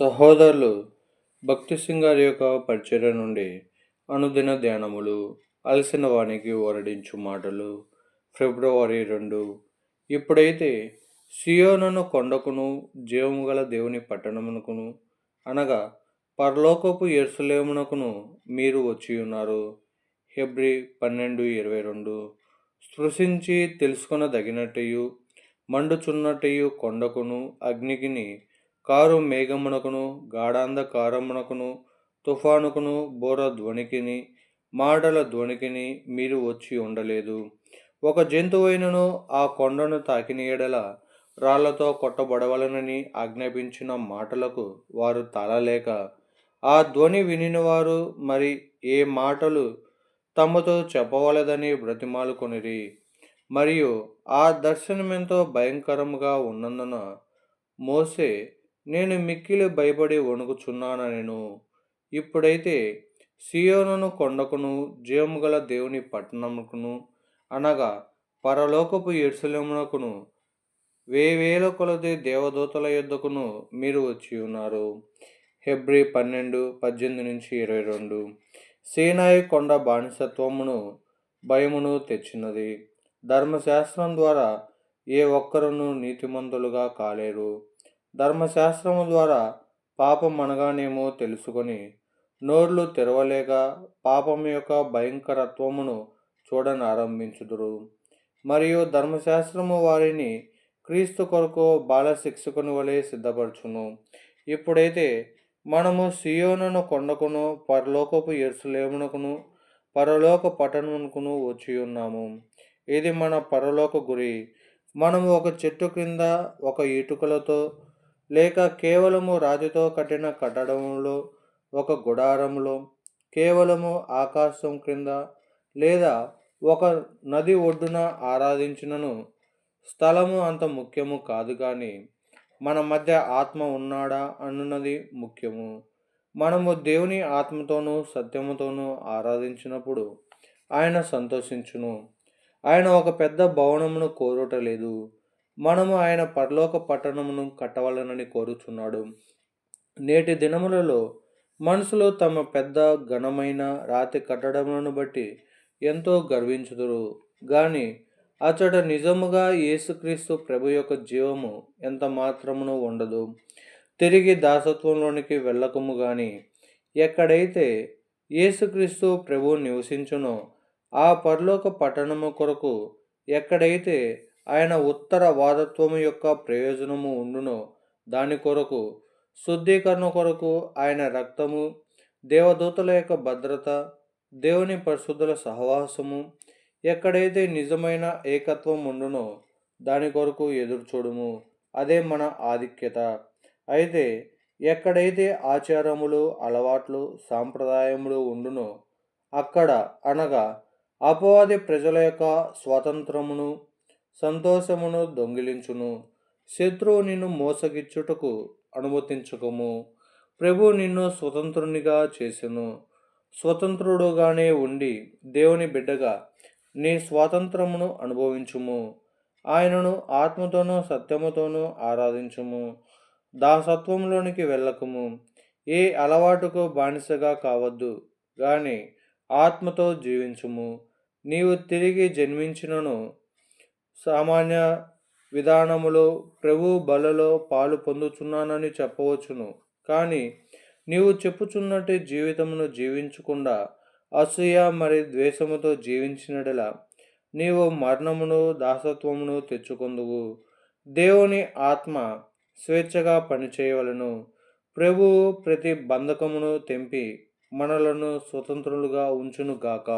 సహోదరులు భక్తి సింగారి యొక్క పరిచర్య నుండి అనుదిన ధ్యానములు అలసిన వానికి ఓరడించు మాటలు. ఫిబ్రవరి రెండు. ఇప్పుడైతే సియోనను కొండకును జీవము గల దేవుని పట్టణమునకును అనగా పరలోకపు ఎరుసలేమునకును మీరు వచ్చి ఉన్నారు. హెబ్రి పన్నెండు ఇరవై రెండు. స్పృశించి తెలుసుకొనదగినట్టయు మండుచున్నట్టయు కొండకును అగ్నికిని కారు మేఘమునకును గాఢాంధకారమునకును తుఫానుకును బోర ధ్వనికిని మాటల ధ్వనికిని మీరు వచ్చి ఉండలేదు. ఒక జంతువైనను ఆ కొండను తాకిన ఎడల రాళ్ళతో కొట్టబడవలనని ఆజ్ఞాపించిన మాటలకు వారు తాళలేక ఆ ధ్వని వినినవారు మరి ఏ మాటలు తమతో చెప్పవలదని బ్రతిమాలుకొనిరి. మరియు ఆ దర్శనమెంతో భయంకరముగా ఉన్నందున మోసే నేను మిక్కిలి భయపడి వణుకుచున్నానెను ఇప్పుడైతే సియోనును కొండకును జీవము గల దేవుని పట్టణముకును అనగా పరలోకపు ఎరుసలేమునకును వేవేల కొలది దేవదూతల యుద్ధకును మీరు వచ్చి ఉన్నారు. ఫిబ్రి పన్నెండు పద్దెనిమిది నుంచి ఇరవై రెండు. సీనాయి కొండ బానిసత్వమును భయమును తెచ్చినది. ధర్మశాస్త్రం ద్వారా ఏ ఒక్కరును నీతిమంతులుగా కాలేరు. ధర్మశాస్త్రము ద్వారా పాపం అనగానేమో తెలుసుకొని నోర్లు తెరవలేక పాపం యొక్క భయంకరత్వమును చూడని ఆరంభించుదురు మరియు ధర్మశాస్త్రము వారిని క్రీస్తు కొరకు బాల శిక్షకుని వలె సిద్ధపరచును. ఇప్పుడైతే మనము సియోనును కొండకును పరలోకపు ఎరుసలేమునకును పరలోక పట్టణమునకును వచ్చి ఉన్నాము. ఇది మన పరలోక గురి. మనము ఒక చెట్టు క్రింద ఒక ఇటుకలతో లేక కేవలము రాతితో కట్టిన కట్టడంలో ఒక గుడారంలో కేవలము ఆకాశం క్రింద లేదా ఒక నది ఒడ్డున ఆరాధించినను స్థలము అంత ముఖ్యము కాదు కానీ మన మధ్య ఆత్మ ఉన్నాడా అన్నది ముఖ్యము. మనము దేవుని ఆత్మతోనూ సత్యముతోనూ ఆరాధించినప్పుడు ఆయన సంతోషించును. ఆయన ఒక పెద్ద భవనమును కోరటలేదు. మనము ఆయన పరలోక పట్టణమును కట్టవలనని కోరుచున్నాడు. నేటి దినములలో మనుషులు తమ పెద్ద ఘనమైన రాతి కట్టడములను బట్టి ఎంతో గర్వించుదురు. గాని అచట నిజముగా యేసుక్రీస్తు ప్రభు యొక్క జీవము ఎంత మాత్రమును ఉండదు. తిరిగి దాసత్వంలోనికి వెళ్ళకము గాని ఎక్కడైతే యేసుక్రీస్తు ప్రభు నివసించునో ఆ పరలోక పట్టణము కొరకు ఎక్కడైతే ఆయన ఉత్తర వాదత్వము యొక్క ప్రయోజనము ఉండునో. దాని కొరకు శుద్ధీకరణ కొరకు ఆయన రక్తము దేవదూతల యొక్క భద్రత దేవుని పరిశుద్ధుల సహవాసము ఎక్కడైతే నిజమైన ఏకత్వం ఉండునో దాని కొరకు ఎదురు చూడము అదే మన ఆధిక్యత. అయితే ఎక్కడైతే ఆచారములు అలవాట్లు సాంప్రదాయములు ఉండునో అక్కడ అనగా అపవాది ప్రజల యొక్క స్వాతంత్రమును సంతోషమును దొంగిలించును. శత్రువు నిన్ను మోసగిచ్చుటకు అనుమతించకము. ప్రభు నిన్ను స్వతంత్రునిగా చేసెను. స్వతంత్రుడుగానే ఉండి దేవుని బిడ్డగా నీ స్వాతంత్రమును అనుభవించుము. ఆయనను ఆత్మతోనూ సత్యముతోనూ ఆరాధించుము. దాసత్వంలోనికి వెళ్ళకము. ఏ అలవాటుకు బానిసగా కావద్దు కానీ ఆత్మతో జీవించుము. నీవు తిరిగి జన్మించినను సామాన్య విధానములో ప్రభు బలలో పాలు పొందుచున్నానని చెప్పవచ్చును. కానీ నీవు చెప్పుచున్నట్టు జీవితమును జీవించకుండా అసూయ మరి ద్వేషముతో జీవించినడల నీవు మరణమును దాసత్వమును తెచ్చుకుందువు. దేవుని ఆత్మ స్వేచ్ఛగా పనిచేయవలను. ప్రభువు ప్రతి బంధకమును తెంపి మనలను స్వతంత్రులుగా ఉంచునుగాక.